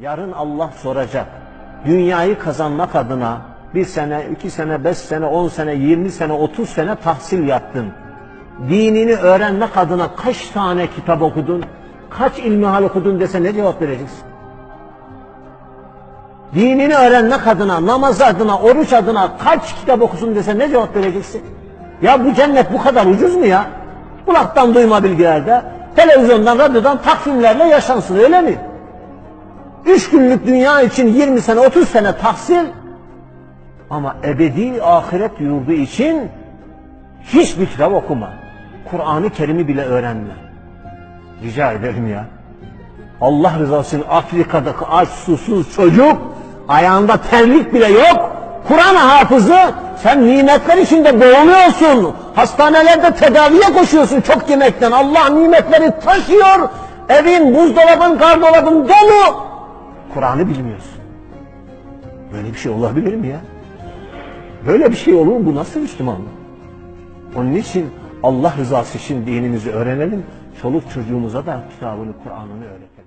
Yarın Allah soracak. Dünyayı kazanmak adına bir sene, iki sene, beş sene, on sene, yirmi sene, otuz sene tahsil yaptın. Dinini öğrenmek adına kaç tane kitap okudun, kaç ilmihal okudun dese ne cevap vereceksin? Dinini öğrenmek adına, namaz adına, oruç adına kaç kitap okusun dese ne cevap vereceksin? Ya bu cennet bu kadar ucuz mu ya? Kulaktan duyma bilgilerde, televizyondan, radyodan takvimlerle yaşansın öyle mi? Üç günlük dünya için 20 sene, 30 sene tahsil ama ebedi ahiret yurdu için hiçbir kitap okuma. Kur'an-ı Kerim'i bile öğrenme. Rica ederim ya. Allah rızası için Afrika'daki aç susuz çocuk ayağında terlik bile yok. Kur'an hafızı sen nimetler içinde boğuluyorsun. Hastanelerde tedaviye koşuyorsun çok yemekten. Allah nimetleri taşıyor. Evin, buzdolabın, gardolabın dolu. Kur'an'ı bilmiyorsun. Böyle bir şey olabilir mi ya? Böyle bir şey olur mu? Bu nasıl Müslümanlık? Onun için Allah rızası için dinimizi öğrenelim. Çoluk çocuğumuza da kitabını, Kur'an'ını öğretelim.